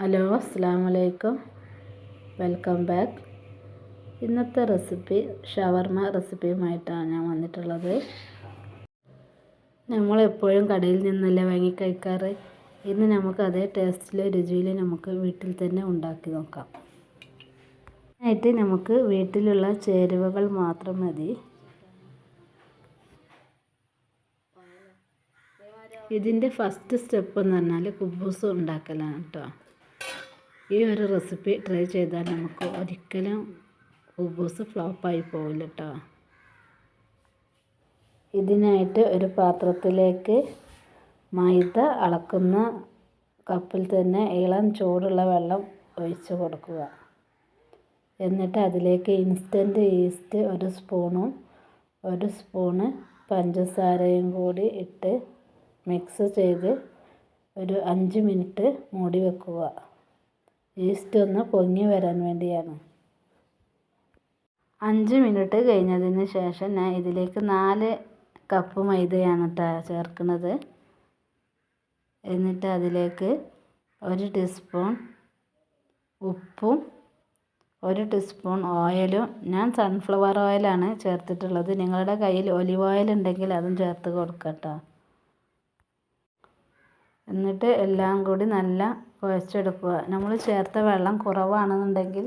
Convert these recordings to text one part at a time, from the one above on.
Hello അസ്സാം വലൈക്കും welcome back. ഇന്നത്തെ റെസിപ്പി ഷവർമ റെസിപ്പിയുമായിട്ടാണ് ഞാൻ വന്നിട്ടുള്ളത്. നമ്മളെപ്പോഴും കടയിൽ നിന്നല്ലേ വാങ്ങി കഴിക്കാറ്? ഇന്ന് നമുക്ക് അതേ ടേസ്റ്റിൽ രുചിയിൽ നമുക്ക് വീട്ടിൽ തന്നെ ഉണ്ടാക്കി നോക്കാം. ആയിട്ട് നമുക്ക് വീട്ടിലുള്ള ചേരുവകൾ മാത്രം മതി. ഇതിന്റെ ഫസ്റ്റ് സ്റ്റെപ്പ് എന്ന് പറഞ്ഞാൽ കുബൂസ് ഉണ്ടാക്കലാണ് കേട്ടോ ഈ ഒരു റെസിപ്പി ട്രൈ ചെയ്താൽ നമുക്ക് ഒരിക്കലും കുബൂസ് ഫ്ലോപ്പായി പോവില്ല കേട്ടോ ഇതിനായിട്ട് ഒരു പാത്രത്തിലേക്ക് മൈദ അളക്കുന്ന കപ്പിൽ തന്നെ ഇളം ചൂടുള്ള വെള്ളം ഒഴിച്ച് കൊടുക്കുക. എന്നിട്ട് അതിലേക്ക് ഇൻസ്റ്റന്റ് ഈസ്റ്റ് ഒരു സ്പൂണും ഒരു സ്പൂണ് പഞ്ചസാരയും കൂടി ഇട്ട് മിക്സ് ചെയ്ത് ഒരു അഞ്ച് മിനിറ്റ് മൂടി വെക്കുക. ഈസ്റ്റ് ഒന്ന് പൊങ്ങി വരാൻ വേണ്ടിയാണ്. അഞ്ച് മിനിറ്റ് കഴിഞ്ഞതിന് ശേഷം ഞാൻ ഇതിലേക്ക് നാല് കപ്പ് മൈദയാണ് ചേർക്കുന്നത്. എന്നിട്ട് അതിലേക്ക് ഒരു ടീസ്പൂൺ ഉപ്പും ഒരു ടീസ്പൂൺ ഓയിലും ഞാൻ സൺഫ്ലവർ ഓയിലാണ് ചേർത്തിട്ടുള്ളത്. നിങ്ങളുടെ കയ്യിൽ ഒലിവ് ഓയിൽ ഉണ്ടെങ്കിൽ അതും ചേർത്ത് കൊടുക്കട്ടോ എന്നിട്ട് എല്ലാം കൂടി നല്ല കുഴച്ചെടുക്കുക. നമ്മൾ ചേർത്ത വെള്ളം കുറവാണെന്നുണ്ടെങ്കിൽ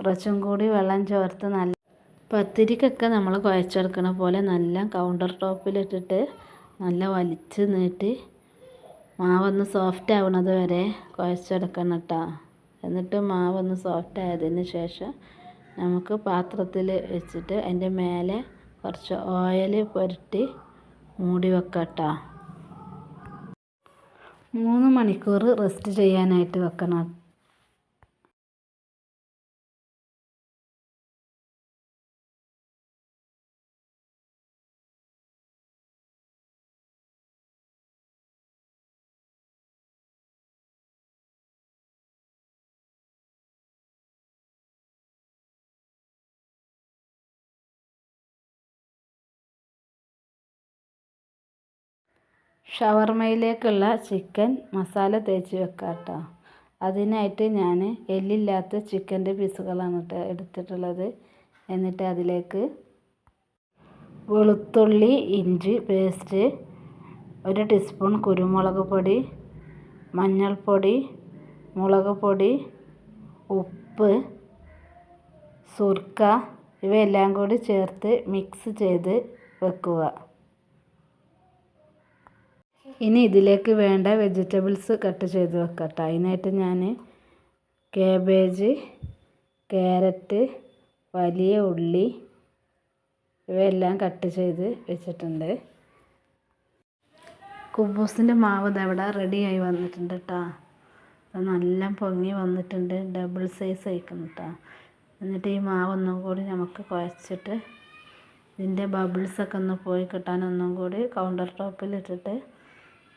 കുറച്ചും കൂടി വെള്ളം ചേർത്ത് നല്ല പത്തിരിക്കൊക്കെ നമ്മൾ കുഴച്ചെടുക്കണ പോലെ നല്ല കൗണ്ടർ ടോപ്പിലിട്ടിട്ട് നല്ല വലിച്ച് നീട്ടി മാവൊന്ന് സോഫ്റ്റ് ആവണത് വരെ കുഴച്ചെടുക്കണം കേട്ടോ എന്നിട്ട് മാവൊന്ന് സോഫ്റ്റ് ആയതിന് ശേഷം നമുക്ക് പാത്രത്തിൽ വെച്ചിട്ട് അതിന്റെ മേലെ കുറച്ച് ഓയിൽ പുരട്ടി മൂടി വെക്കാം കേട്ടോ മൂന്ന് മണിക്കൂർ റെസ്റ്റ് ചെയ്യാനായിട്ട് വെക്കണം. ഷവർമയിലേക്കുള്ള ചിക്കൻ മസാല തേച്ച് വെക്കാം കേട്ടോ അതിനായിട്ട് ഞാൻ എല്ലില്ലാത്ത ചിക്കന്റെ പീസുകളാണ് കേട്ടോ എടുത്തിട്ടുള്ളത്. എന്നിട്ട് അതിലേക്ക് വെളുത്തുള്ളി ഇഞ്ചി പേസ്റ്റ് ഒരു ടീസ്പൂൺ കുരുമുളക് പൊടി മഞ്ഞൾപ്പൊടി മുളക് പൊടി ഉപ്പ് സുർക്ക ഇവയെല്ലാം കൂടി ചേർത്ത് മിക്സ് ചെയ്ത് വെക്കുക. ഇനി ഇതിലേക്ക് വേണ്ട വെജിറ്റബിൾസ് കട്ട് ചെയ്ത് വെക്കട്ടെ. അതിനായിട്ട് ഞാൻ കാബേജ് ക്യാരറ്റ് വലിയ ഉള്ളി ഇവയെല്ലാം കട്ട് ചെയ്ത് വെച്ചിട്ടുണ്ട്. കുബൂസിന്റെ മാവ് ഇതവിടെ റെഡിയായി വന്നിട്ടുണ്ട് കേട്ടോ നല്ല പൊങ്ങി വന്നിട്ടുണ്ട്. ഡബിൾ സൈസ് ആയിക്കണം കേട്ടോ എന്നിട്ട് ഈ മാവ് ഒന്നും കൂടി നമുക്ക് കുഴച്ചിട്ട് ഇതിന്റെ ബബിൾസൊക്കെ ഒന്ന് പോയി കിട്ടാൻ ഒന്നും കൂടി കൗണ്ടർ ടോപ്പിൽ ഇട്ടിട്ട്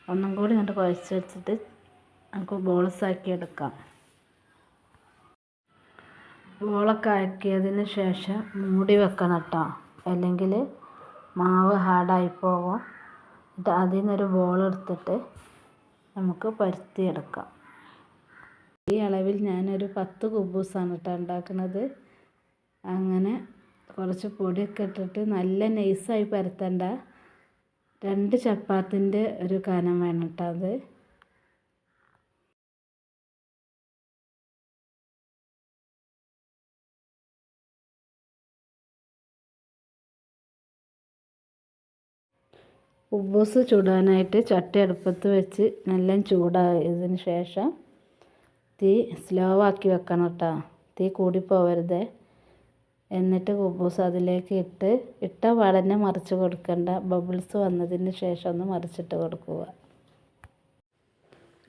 ഒന്നും കൂടി ഇങ്ങോട്ട് കുഴച്ച് വെച്ചിട്ട് നമുക്ക് ബോൾസ് ആക്കി എടുക്കാം. ബോളൊക്കെ ആക്കിയതിന് ശേഷം മൂടി വെക്കണം കേട്ടോ. അല്ലെങ്കിൽ മാവ് ഹാർഡായി പോകും. എന്നിട്ട് അതിൽ നിന്നൊരു ബോൾ എടുത്തിട്ട് നമുക്ക് പരുത്തിയെടുക്കാം. ഈ അളവിൽ ഞാനൊരു പത്ത് കുബൂസാണ് കേട്ടോ ഉണ്ടാക്കുന്നത് അങ്ങനെ കുറച്ച് പൊടിയൊക്കെ ഇട്ടിട്ട് നല്ല നൈസായി പരത്തണ്ട. രണ്ട് ചപ്പാത്തിന്റെ ഒരു കനം വേണം കേട്ടോ അത്. ഉബൂസ് ചൂടാനായിട്ട് ചട്ടി അടുപ്പത്ത് വെച്ച് നല്ല ചൂടായതിന് ശേഷം തീ സ്ലോ ആക്കി വെക്കണം കേട്ടോ. തീ കൂടിപ്പോവരുതേ. എന്നിട്ട് കുബൂസ് അതിലേക്ക് ഇട്ട് ഇട്ട പാടന്നെ മറിച്ച് കൊടുക്കണ്ട. ബബിൾസ് വന്നതിന് ശേഷം ഒന്ന് മറിച്ചിട്ട് കൊടുക്കുക.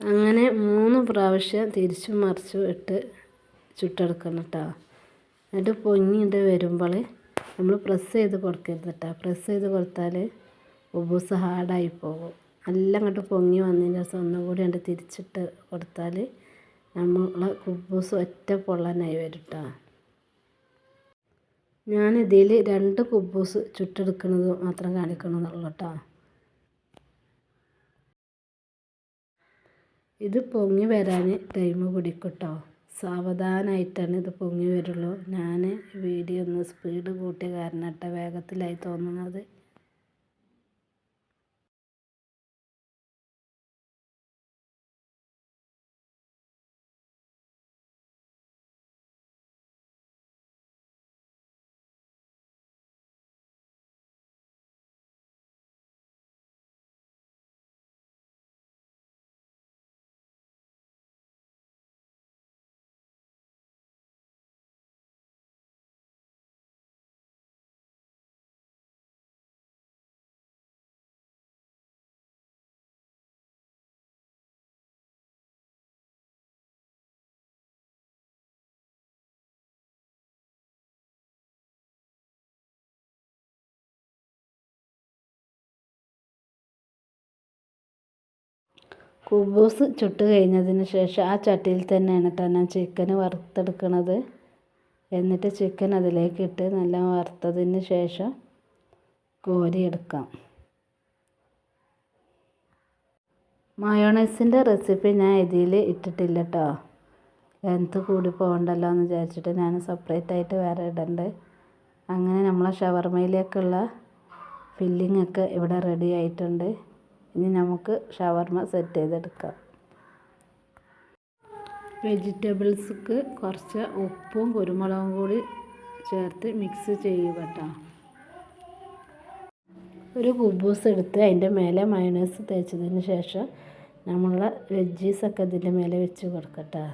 അങ്ങനെ മൂന്ന് പ്രാവശ്യം തിരിച്ചും മറിച്ചും ഇട്ട് ചുട്ടെടുക്കണം കേട്ടോ എന്നിട്ട് പൊങ്ങിയിട്ട് വരുമ്പോൾ നമ്മൾ പ്രസ് ചെയ്ത് കൊടുക്കരുത് കേട്ടോ പ്രസ് ചെയ്ത് കൊടുത്താൽ ഉബൂസ് ഹാർഡായി പോകും. എല്ലാം അങ്ങോട്ട് പൊങ്ങി വന്നതിന് ശേഷം ഒന്നും കൂടി കണ്ട് തിരിച്ചിട്ട് കൊടുത്താൽ നമ്മൾ കുബൂസ് ഒറ്റ പൊള്ളനായി വരും കേട്ടോ ഞാനിതിൽ രണ്ട് കുബൂസ് ചുട്ടെടുക്കുന്നത് മാത്രം കാണിക്കണമെന്നുള്ളൂ കേട്ടോ ഇത് പൊങ്ങി വരാൻ ടൈം പിടിക്കും കേട്ടോ സാവധാനമായിട്ടാണ് ഇത് പൊങ്ങി വരുള്ളൂ. ഞാൻ വീഡിയോ ഒന്ന് സ്പീഡ് കൂട്ടിയ കാരണം കേട്ടോ വേഗത്തിലായി തോന്നുന്നത്. കുബൂസ് ചുട്ട് കഴിഞ്ഞതിന് ശേഷം ആ ചട്ടിയിൽ തന്നെ കേട്ടോ ഞാൻ ചിക്കൻ വറുത്തെടുക്കണത്. എന്നിട്ട് ചിക്കൻ അതിലേക്ക് ഇട്ട് നല്ല വറുത്തതിന് ശേഷം കോരിയെടുക്കാം. മയോണൈസിന്റെ റെസിപ്പി ഞാൻ ഇതിൽ ഇട്ടിട്ടില്ല കേട്ടോ ലെങ്ത്ത് കൂടി പോകണ്ടല്ലോ എന്ന് വിചാരിച്ചിട്ട് ഞാൻ സെപ്പറേറ്റ് ആയിട്ട് വേറെ ഇടണ്ട്. അങ്ങനെ നമ്മളെ ഷവർമയിലേക്കുള്ള ഫില്ലിംഗ് ഒക്കെ ഇവിടെ റെഡി ആയിട്ടുണ്ട്. ഇനി നമുക്ക് ഷവർമ സെറ്റ് ചെയ്തെടുക്കാം. വെജിറ്റബിൾസ്ക്ക് കുറച്ച് ഉപ്പും കുരുമുളകും കൂടി ചേർത്ത് മിക്സ് ചെയ്യുക കേട്ടോ. ഒരു കുബൂസ് എടുത്ത് അതിന്റെ മേലെ മയണൈസ് തേച്ചതിന് ശേഷം നമ്മളെ വെജീസൊക്കെ ഇതിന്റെ മേലെ വെച്ച് കൊടുക്കട്ടെ.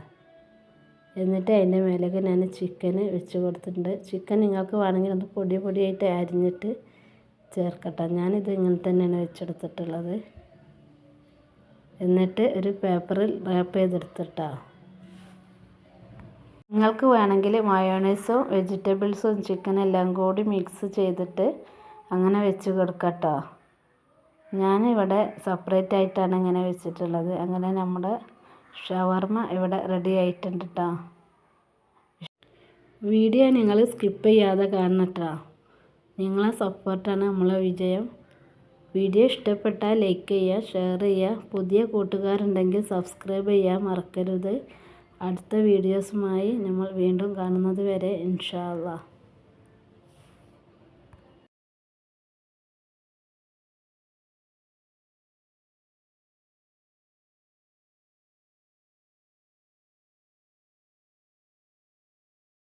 എന്നിട്ട് അതിന്റെ മേലേക്ക് ഞാൻ ചിക്കന് വെച്ച് കൊടുത്തിട്ടുണ്ട്. ചിക്കൻ നിങ്ങൾക്ക് വേണമെങ്കിൽ ഒന്ന് പൊടി പൊടിയായിട്ട് അരിഞ്ഞിട്ട് ചേർക്കട്ടെ. ഞാനിത് ഇങ്ങനെ തന്നെയാണ് വെച്ചെടുത്തിട്ടുള്ളത്. എന്നിട്ട് ഒരു പേപ്പറിൽ റാപ്പ് ചെയ്തെടുത്തിട്ടാ. നിങ്ങൾക്ക് വേണമെങ്കിൽ മയോണൈസും വെജിറ്റബിൾസും ചിക്കൻ എല്ലാം കൂടി മിക്സ് ചെയ്തിട്ട് അങ്ങനെ വെച്ച് കൊടുക്കട്ടോ. ഞാനിവിടെ സെപ്പറേറ്റ് ആയിട്ടാണ് ഇങ്ങനെ വെച്ചിട്ടുള്ളത്. അങ്ങനെ നമ്മുടെ ഷവർമ ഇവിടെ റെഡി ആയിട്ടുണ്ട് കേട്ടോ വീഡിയോ നിങ്ങൾ സ്കിപ്പ് ചെയ്യാതെ കാണണം നിങ്ങളെ സപ്പോർട്ടാണ് നമ്മളെ വിജയം. വീഡിയോ ഇഷ്ടപ്പെട്ടാൽ ലൈക്ക് ചെയ്യുക ഷെയർ ചെയ്യുക. പുതിയ കൂട്ടുകാരുണ്ടെങ്കിൽ സബ്സ്ക്രൈബ് ചെയ്യാൻ മറക്കരുത്. അടുത്ത വീഡിയോസുമായി നമ്മൾ വീണ്ടും കാണുന്നത് വരെ ഇൻഷാ